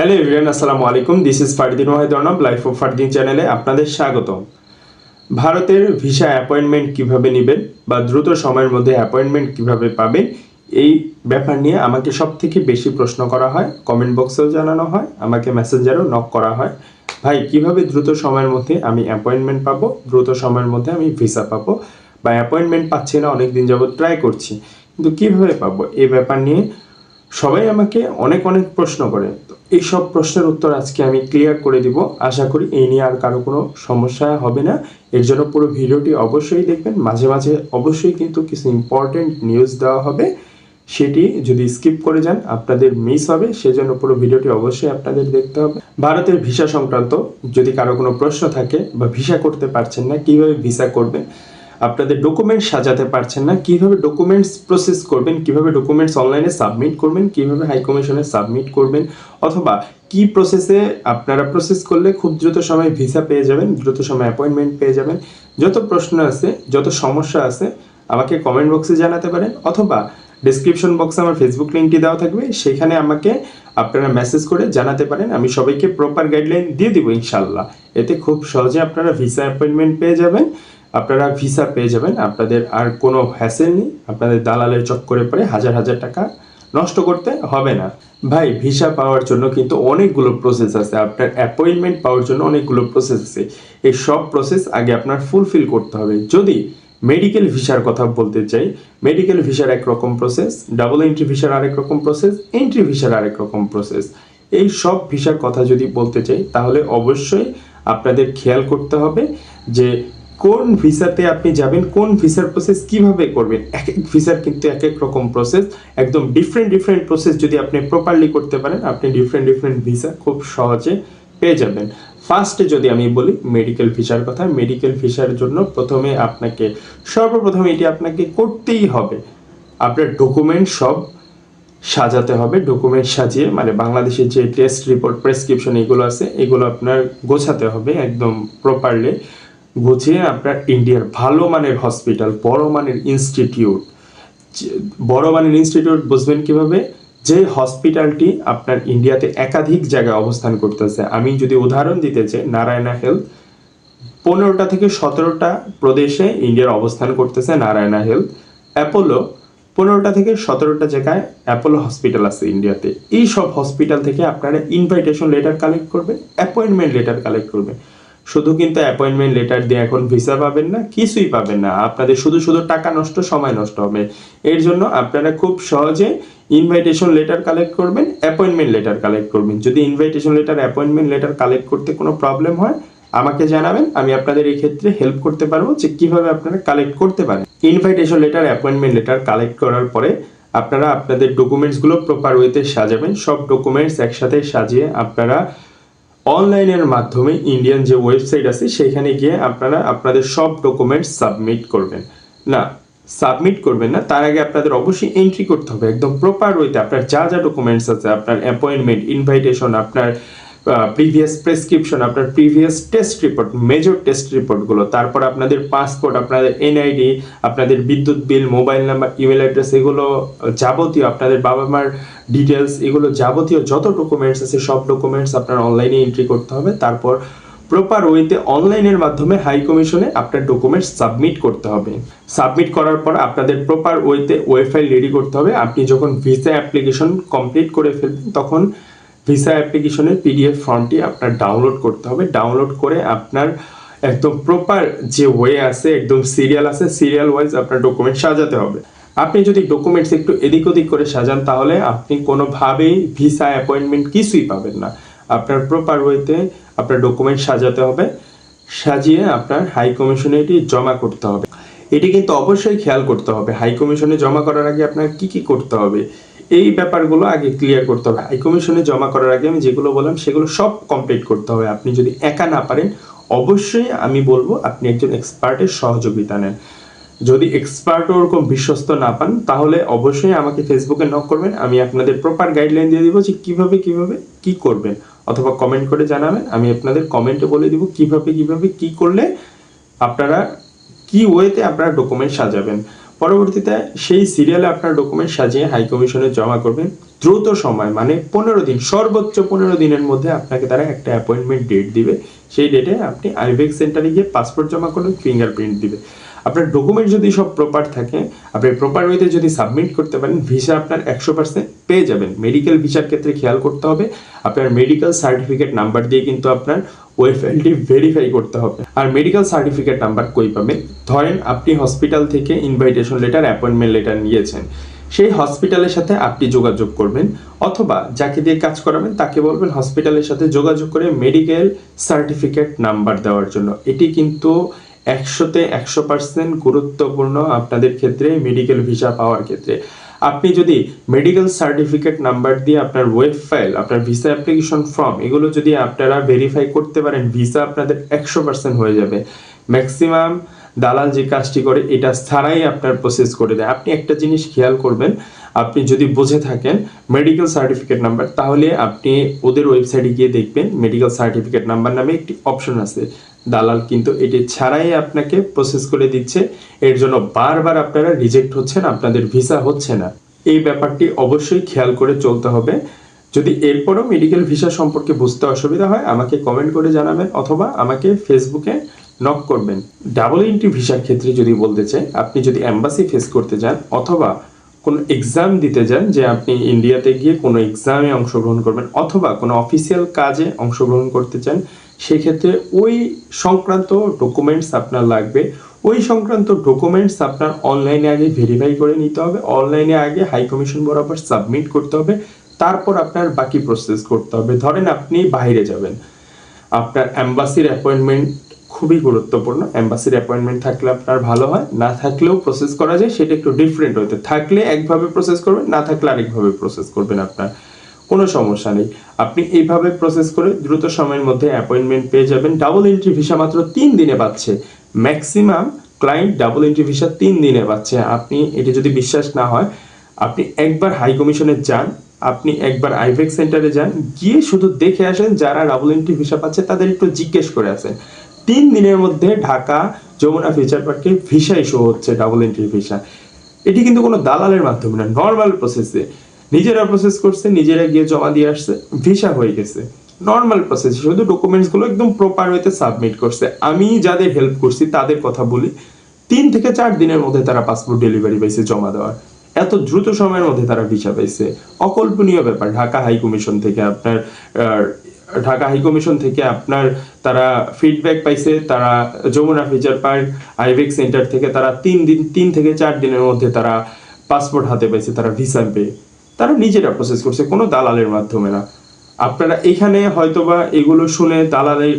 Hello everyone আসসালামু আলাইকুম this is Fardin Wahid Arnob life of Fardin চ্যানেলে আপনাদের স্বাগতম। ভারতের ভিসা অ্যাপয়েন্টমেন্ট কীভাবে নেবেন বা দ্রুত সময়ের মধ্যে অ্যাপয়েন্টমেন্ট কীভাবে পাবেন, এই ব্যাপার নিয়ে আমাকে সব থেকে বেশি প্রশ্ন করা হয়। কমেন্ট বক্সেও জানানো হয়, আমাকে মেসেঞ্জারও নক করা হয়। ভাই, কীভাবে দ্রুত সময়ের মধ্যে আমি অ্যাপয়েন্টমেন্ট পাবো? দ্রুত সময়ের মধ্যে আমি ভিসা পাবো? বা অ্যাপয়েন্টমেন্ট পাচ্ছি না অনেক দিন যাবত ট্রাই করছি। কিন্তু কীভাবে পাবো? এই ব্যাপার নিয়ে সবাই আমাকে অনেক অনেক প্রশ্ন করে। তো এই সব প্রশ্নের উত্তর আজকে আমি ক্লিয়ার করে দিব। আশা করি এই নিয়ে আর কারও কোনো সমস্যা হবে না। এর জন্য পুরো ভিডিওটি অবশ্যই দেখবেন। মাঝে মাঝে অবশ্যই কিন্তু কিছু ইম্পর্টেন্ট নিউজ দেওয়া হবে। সেটি যদি স্কিপ করে যান, আপনাদের মিস হবে। সেজন্য পুরো ভিডিওটি অবশ্যই আপনাদের দেখতে হবে। ভারতের ভিসা সংক্রান্ত যদি কারও কোনো প্রশ্ন থাকে বা ভিসা করতে পারছেন না, কীভাবে ভিসা করবেন আপনাদের ডকুমেন্টস সাজাতে পারছেন না। কীভাবে ডকুমেন্টস প্রসেস করবেন, কীভাবে ডকুমেন্টস অনলাইনে সাবমিট করবেন, কীভাবে হাই কমিশনে সাবমিট করবেন, অথবা কি প্রসেসে আপনারা প্রসেস করলে খুব দ্রুত সময় ভিসা পেয়ে যাবেন, দ্রুত সময় অ্যাপয়েন্টমেন্ট পেয়ে যাবেন। যত প্রশ্ন আছে, যত সমস্যা আছে, আমাকে কমেন্ট বক্সে জানাতে পারেন, অথবা ডিসক্রিপশন বক্সে আমার ফেসবুক লিঙ্কটি দেওয়া থাকবে। সেখানে আমাকে আপনারা মেসেজ করে জানাতে পারেন। আমি সবাইকে প্রপার গাইডলাইন দিয়ে দিব ইনশাল্লাহ এতে খুব সহজে আপনারা ভিসা অ্যাপয়েন্টমেন্ট পেয়ে যাবেন। আপনারা ভিসা পেয়ে যাবেন। আপনাদের আর কোনো হ্যাসেল নেই। আপনাদের দালালের চক্করে পড়ে হাজার হাজার টাকা নষ্ট করতে হবে না। ভাই ভিসা পাওয়ার জন্য কিন্তু অনেকগুলো প্রসেস আছে। আপনার অ্যাপয়েন্টমেন্ট পাওয়ার জন্য অনেকগুলো প্রসেস আছে। এই সব প্রসেস আগে আপনার ফুলফিল করতে হবে। যদি মেডিকেল ভিসার কথা বলতে চাই মেডিকেল ভিসার একরকম প্রসেস ডাবল এন্ট্রি ভিসার আরেক রকম প্রসেস এন্ট্রি ভিসার আরেক রকম প্রসেস এই সব ভিসার কথা যদি বলতে চাই, তাহলে অবশ্যই আপনাদের খেয়াল করতে হবে যে কোন ভিসাতে আপনি যাবেন, কোন ভিসার প্রসেস কীভাবে করবেন, এক এক ভিসার কিন্তু এক এক রকম প্রসেস একদম ডিফারেন্ট ডিফারেন্ট প্রসেস যদি আপনি প্রপারলি করতে পারেন, আপনি ডিফারেন্ট ডিফারেন্ট ভিসা খুব সহজে পেয়ে যাবেন। ফার্স্টে যদি আমি বলি মেডিকেল ভিসার কথা মেডিকেল ভিসার জন্য প্রথমে আপনাকে, সর্বপ্রথম এটি আপনাকে করতেই হবে। আপনার ডকুমেন্ট সব সাজাতে হবে ডকুমেন্ট সাজিয়ে মানে বাংলাদেশের যে টেস্ট রিপোর্ট প্রেসক্রিপশন এগুলো আছে, এগুলো আপনার গোছাতে হবে একদম প্রপারলি গুছিয়ে আপনার ইন্ডিয়ার ভালো মানের হসপিটাল বড় মানের ইনস্টিটিউট বড় মানের ইনস্টিটিউট বুঝবেন কীভাবে? যে হসপিটালটি আপনার ইন্ডিয়াতে একাধিক জায়গায় অবস্থান করতেছে। আমি যদি উদাহরণ দিতে চাই নারায়ণা হেলথ পনেরোটা থেকে সতেরোটা প্রদেশে ইন্ডিয়ার অবস্থান করতেছে নারায়ণা হেলথ অ্যাপোলো পনেরোটা থেকে সতেরোটা জায়গায় অ্যাপোলো হসপিটাল আছে ইন্ডিয়াতে এই সব হসপিটাল থেকে আপনারা ইনভাইটেশন লেটার কালেক্ট করবেন অ্যাপয়েন্টমেন্ট লেটার কালেক্ট করবেন শুধু কিন্তু অ্যাপয়েন্টমেন্ট লেটার দিয়ে এখন ভিসা পাবেন না, কিছুই পাবেন না। আপনাদের শুধু শুধু টাকা নষ্ট, সময় নষ্ট হবে। এর জন্য আপনারা খুব সহজে ইনভাইটেশন লেটার কালেক্ট করবেন অ্যাপয়েন্টমেন্ট লেটার কালেক্ট করবেন। যদি invitation letter appointment letter collect করতে কোনো প্রবলেম হয়, আমাকে জানাবেন, আমি আপনাদের এই ক্ষেত্রে হেল্প করতে পারব যে কীভাবে আপনারা কালেক্ট করতে পারেন। Invitation letter appointment letter collect করার পরে আপনারা আপনাদের ডকুমেন্টসগুলো প্রপার ওয়েতে সাজাবেন। সব ডকুমেন্টস একসাথে সাজিয়ে আপনারা অনলাইনের মাধ্যমে ইন্ডিয়ান যে ওয়েবসাইট আছে, সেখানে গিয়ে আপনারা আপনাদের সব ডকুমেন্টস সাবমিট করবেন। না সাবমিট করবেন না, তার আগে আপনাদের অবশ্যই এন্ট্রি করতে হবে। একদম প্রপার ওয়েতে আপনার যা যা ডকুমেন্টস আছে, আপনার অ্যাপয়েন্টমেন্ট ইনভাইটেশন আপনার প্রিভিয়াস প্রেসক্রিপশন আপনার previous test report major test রিপোর্টগুলো তারপর আপনাদের পাসপোর্ট আপনাদের এনআইডি আপনাদের বিদ্যুৎ bill mobile number email address এগুলো যাবতীয়, আপনাদের বাবা মার ডিটেলস এগুলো যাবতীয় যত ডকুমেন্টস আছে, সব ডকুমেন্টস আপনার অনলাইনে এন্ট্রি করতে হবে। তারপর প্রপার ওয়েতে অনলাইনের মাধ্যমে হাই কমিশনে আপনার ডকুমেন্টস সাবমিট করতে হবে। সাবমিট করার পর আপনাদের প্রপার ওয়েতে ওয়েবসাইট রেডি করতে হবে। আপনি যখন ভিসা অ্যাপ্লিকেশন কমপ্লিট করে ফেলবেন, তখন ভিসা অ্যাপ্লিকেশনের পিডিএফ ফর্মটি আপনার ডাউনলোড করতে হবে। ডাউনলোড করে আপনার একদম প্রপার যে ওয়ে আছে, একদম সিরিয়াল আছে সিরিয়াল ওয়াইজ আপনার ডকুমেন্ট সাজাতে হবে। আপনি যদি ডকুমেন্টস একটু এদিক ওদিক করে সাজান, তাহলে আপনি কোনোভাবেই ভিসা অ্যাপয়েন্টমেন্ট কিছুই পাবেন না। আপনার প্রপার ওয়েতে আপনার ডকুমেন্ট সাজাতে হবে। সাজিয়ে আপনার হাই কমিশনে এটি জমা করতে হবে। এটি কিন্তু অবশ্যই খেয়াল করতে হবে। হাই কমিশনে জমা করার আগে আপনার কি কি করতে হবে? এই ব্যাপারগুলো আগে ক্লিয়ার করতে হবে। হাই কমিশনে জমা করার আগে আমি যেগুলো বললাম, সেগুলো সব কমপ্লিট করতে হবে। আপনি যদি একা না পারেন, অবশ্যই আমি বলব আপনি একজন এক্সপার্টের সহযোগিতা নেন। যদি এক্সপার্ট ওরকম বিশ্বস্ত না পান, তাহলে অবশ্যই আমাকে ফেসবুকে নক করবেন। আমি আপনাদের প্রপার গাইডলাইন দিয়ে দিব যে কীভাবে কীভাবে, কি করবেন। অথবা কমেন্ট করে জানাবেন। আমি আপনাদের কমেন্টে বলে দিব কীভাবে কীভাবে, কি করলে আপনারা, কি ওয়েতে আপনারা ডকুমেন্ট সাজাবেন। পরবর্তীতে সেই সিরিয়ালে আপনার ডকুমেন্ট সাজিয়ে হাই কমিশনে জমা করবেন দ্রুত সময় মানে পনেরো দিন, সর্বোচ্চ পনেরো দিনের মধ্যে আপনাকে তারা একটা অ্যাপয়েন্টমেন্ট ডেট দিবে। সেই ডেটে আপনি আইভেক সেন্টারে গিয়ে পাসপোর্ট জমা করলে ফিঙ্গারপ্রিন্ট দিবে। আপনার ডকুমেন্ট যদি সব প্রপার থাকে, আপনি প্রপার ওয়েতে যদি সাবমিট করতে পারেন ভিসা আপনার একশো পার্সেন্ট পেয়ে যাবেন। মেডিকেল ভিসার ক্ষেত্রে খেয়াল করতে হবে। আপনার মেডিকেল সার্টিফিকেট নাম্বার দিয়ে কিন্তু আপনার ওই ফাইলটি ভেরিফাই করতে হবে। আর মেডিকেল সার্টিফিকেট নাম্বার কই পাবেন ধরেন আপনি হসপিটাল থেকে ইনভাইটেশন লেটার অ্যাপয়েন্টমেন্ট লেটার নিয়েছেন। সেই হসপিটালের সাথে আপনি যোগাযোগ করবেন, অথবা যাকে দিয়ে কাজ করাবেন তাকে বলবেন হসপিটালের সাথে যোগাযোগ করে মেডিকেল সার্টিফিকেট নাম্বার দেওয়ার জন্য। এটি কিন্তু একশোতে একশো পার্সেন্ট গুরুত্বপূর্ণ আপনাদের ক্ষেত্রে মেডিকেল ভিসা পাওয়ার ক্ষেত্রে। আপনি যদি মেডিকেল সার্টিফিকেট নাম্বার দিয়ে আপনার ওয়েব ফাইল আপনার ভিসা অ্যাপ্লিকেশন ফর্ম এগুলো যদি আপনারা ভেরিফাই করতে পারেন ভিসা আপনাদের একশো পার্সেন্ট হয়ে যাবে। ম্যাক্সিমাম দালাল যে কাজটি করে, এটা ছাড়াই আপনার প্রসেস করে দেয়। আপনি একটা জিনিস খেয়াল করবেন আপনি যদি বুঝে থাকেন মেডিকেল সার্টিফিকেট নাম্বার তাহলে আপনি ওদের ওয়েবসাইটে গিয়ে দেখবেন মেডিকেল সার্টিফিকেট নাম্বার নামে একটি অপশন আছে। দালাল কিন্তু এটি ছাড়াই আপনাকে প্রসেস করে দিচ্ছে। এর জন্য বারবার আপনারা রিজেক্ট হচ্ছেন, আপনাদের ভিসা হচ্ছে না। এই ব্যাপারটি অবশ্যই খেয়াল করে চলতে হবে। যদি এরপরও মেডিকেল ভিসা সম্পর্কে বুঝতে অসুবিধা হয়, আমাকে কমেন্ট করে জানাবেন অথবা আমাকে ফেসবুকে নক করবেন। ডাবল এন্ট্রি ভিসার ক্ষেত্রে যদি বলতে চাই, আপনি যদি অ্যাম্বাসি ফেস করতে যান অথবা কোনো এক্সাম দিতে যান যে আপনি ইন্ডিয়াতে গিয়ে কোনো এক্সামে অংশগ্রহণ করবেন অথবা কোনো অফিসিয়াল কাজে অংশগ্রহণ করতে চান, সেক্ষেত্রে ওই সংক্রান্ত ডকুমেন্টস আপনার লাগবে। ওই সংক্রান্ত ডকুমেন্টস আপনার অনলাইনে আগে ভেরিফাই করে নিতে হবে। অনলাইনে আগে হাই কমিশন বরাবর সাবমিট করতে হবে। তারপর আপনার বাকি প্রসেস করতে হবে। ধরেন আপনি বাইরে যাবেন। আপনার অ্যাম্বাসির অ্যাপয়েন্টমেন্ট খুবই গুরুত্বপূর্ণ। অ্যাম্বাসির অ্যাপয়েন্টমেন্ট থাকলে আপনার ভালো হয়। না থাকলেও প্রসেস করা যায়। সেটা একটু ডিফারেন্ট হতে। থাকলে একভাবে প্রসেস করবেন, না থাকলে আরেকভাবে প্রসেস করবেন আপনার। কোনো সমস্যা নেই। আপনি এইভাবে প্রসেস করে দ্রুত সময়ের মধ্যে অ্যাপয়েন্টমেন্ট পেয়ে যাবেন। ডাবল এন্ট্রি ভিসা মাত্র তিন দিনে পাচ্ছে maximum client double entry visa তিন দিনে পাচ্ছে আপনি, এটি যদি বিশ্বাস না হয়, আপনি একবার হাই কমিশনে যান, আপনি একবার আইভেক সেন্টারে যান, গিয়ে শুধু দেখে আসেন যারা ডাবল এন্ট্রি ভিসা পাচ্ছে, তাদের একটু জিজ্ঞেস করে আসেন। তিন দিনের মধ্যে ঢাকা যমুনা ফিউচার পার্কে ভিসা ইস্যু হচ্ছে ডাবল এন্ট্রি ভিসা। এটি কিন্তু কোনো দালালের মাধ্যমে না নর্মাল প্রসেসে নিজেরা প্রসেস করছে, নিজেরা গিয়ে জমা দিয়ে আসছে, ভিসা হয়ে গেছে। নর্মাল প্রসেস শুধু ডকুমেন্টসগুলো একদম প্রপার ওয়েতে সাবমিট করছে। আমি যাদের হেল্প করছি, তাদের কথা বলি, তিন থেকে চার দিনের মধ্যে তারা পাসপোর্ট ডেলিভারি পাইছে, জমা দেওয়ার। এত দ্রুত সময়ের মধ্যে তারা ভিসা পাইছে। অকল্পনীয় ব্যাপার, ঢাকা হাই কমিশন থেকে আপনার ঢাকা হাইকমিশন থেকে আপনার তারা ফিডব্যাক পাইছে, তারা Jamuna Future Park IVAC centre থেকে তারা তিন দিন, তিন থেকে চার দিনের মধ্যে তারা পাসপোর্ট হাতে পাইছে, তারা ভিসা পেয়ে তারা নিজেরা প্রসেস করছে, কোনো দালালের মাধ্যমে না। আপনারা এখানে হয়তোবা এগুলো শুনে দালালের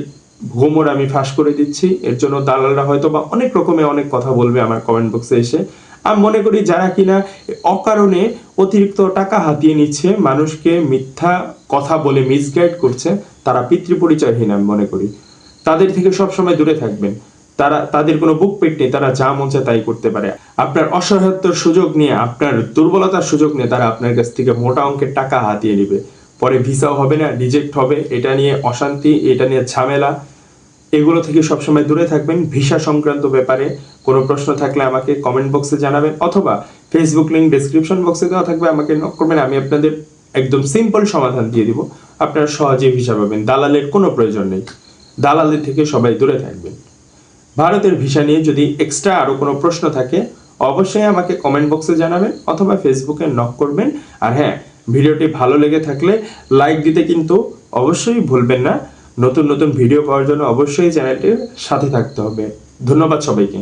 ঘুমর আমি ফাঁস করে দিচ্ছি। এর জন্য দালালরা হয়তোবা অনেক রকমের অনেক কথা বলবে আমার কমেন্ট বক্সে এসে। আমি মনে করি যারা কিনা অকারণে অতিরিক্ত টাকা হাতিয়ে নিচ্ছে, মানুষকে মিথ্যা কথা বলে মিসগাইড করছে, তারা পিতৃ পরিচয়হীন আমি মনে করি। তাদের থেকে সবসময় দূরে থাকবেন। তারা, তাদের কোনো বুক পেট নেই, তারা যা মন চায় তাই করতে পারে। আপনার অসহায়ত্বর সুযোগ নিয়ে, আপনার দুর্বলতার সুযোগ নিয়ে তারা আপনার কাছ থেকে মোটা অঙ্কের টাকা হাতিয়ে নেবে। পরে ভিসাও হবে না রিজেক্ট হবে, এটা নিয়ে অশান্তি, এটা নিয়ে ঝামেলা। এগুলো থেকে সবসময় দূরে থাকবেন। ভিসা সংক্রান্ত ব্যাপারে কোনো প্রশ্ন থাকলে আমাকে কমেন্ট বক্সে জানাবেন অথবা ফেসবুক লিঙ্ক ডেসক্রিপশন বক্সে দেওয়া থাকবে, আমাকে নক করবেন, আমি আপনাদের একদম সিম্পল সমাধান দিয়ে দিব। আপনারা সহজে ভিসা পাবেন, দালালের কোনো প্রয়োজন নেই। দালালের থেকে সবাই দূরে থাকবেন। ভারতের ভিসা নিয়ে যদি এক্সট্রা আরও কোনো প্রশ্ন থাকে, অবশ্যই আমাকে কমেন্ট বক্সে জানাবেন অথবা ফেসবুকে নক করবেন। আর হ্যাঁ ভিডিওটি ভালো লেগে থাকলে লাইক দিতে কিন্তু অবশ্যই ভুলবেন না। নতুন নতুন ভিডিও পাওয়ার জন্য অবশ্যই চ্যানেলটির সাথে থাকতে হবে। ধন্যবাদ সবাইকে।